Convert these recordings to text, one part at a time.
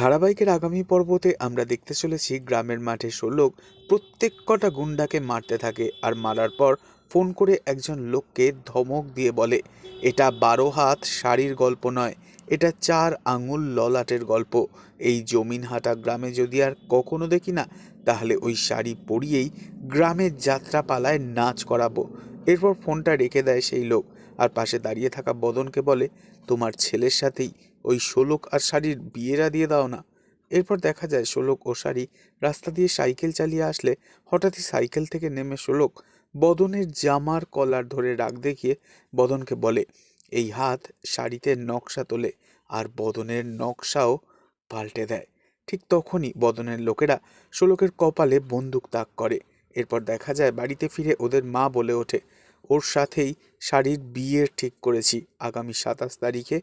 ধারাবাহিকের আগামী পর্বতে আমরা দেখতে চলেছি গ্রামের মাঠে ষোলক প্রত্যেক কটা গুন্ডাকে মারতে থাকে আর মারার পর ফোন করে একজন লোককে ধমক দিয়ে বলে, এটা বারো হাত শাড়ির গল্প নয়, এটা চার আঙুল ললাটের গল্প। এই জমিন হাটা গ্রামে যদি আর কখনো দেখি না, তাহলে ওই শাড়ি পরিয়েই গ্রামের যাত্রা পালায় নাচ করাবো। এরপর ফোনটা রেখে দেয় সেই লোক। আর পাশে দাঁড়িয়ে থাকা বদনকে বলে, তোমার ছেলের সাথেই ওই শোলক আর শাড়ির বিয়েরা দিয়ে দাও না। এরপর দেখা যায় শোলক ও শাড়ি রাস্তা দিয়ে সাইকেল চালিয়ে আসলে হঠাৎই সাইকেল থেকে নেমে শোলক বদনের জামার কলার ধরে রাগ দেখিয়ে বদনকে বলে, এই হাত শাড়িতে নকশা তোলে আর বদনের নকশাও পাল্টে দেয়। ঠিক তখনই বদনের লোকেরা শোলকের কপালে বন্দুক তাক করে। এরপর দেখা যায় বাড়িতে ফিরে ওদের মা বলে ওঠে, ওর সাথেই শাড়ির বিয়ে ঠিক করেছি, আগামী সাতাশ তারিখে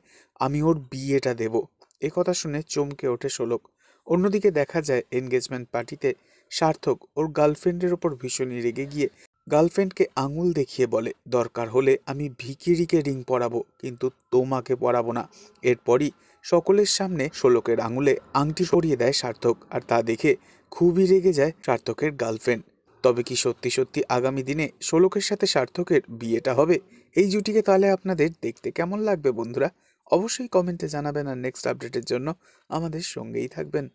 আমি ওর বিয়েটা দেব। এ কথা শুনে চমকে ওঠে শোলক অন্যদিকে দেখা যায় এনগেজমেন্ট পার্টিতে সার্থক ওর গার্লফ্রেন্ডের ওপর ভীষণই রেগে গিয়ে গার্লফ্রেন্ডকে আঙুল দেখিয়ে বলে, দরকার হলে আমি ভিকিরিকে রিং পরাবো, কিন্তু তোমাকে পরাবো না। এরপরই সকলের সামনে শোলকের আঙুলে আংটি সরিয়ে দেয় সার্থক, আর তা দেখে খুবই রেগে যায় সার্থকের গার্লফ্রেন্ড। তবে কি সত্যি সত্যি আগামী দিনে শোলকের সাথে সার্থকের বিয়েটা হবে? এই জুটিকে তাহলে আপনাদের দেখতে কেমন লাগবে বন্ধুরা? অবশ্যই কমেন্টে জানাবেন আর নেক্সট আপডেটের জন্য আমাদের সঙ্গেই থাকবেন।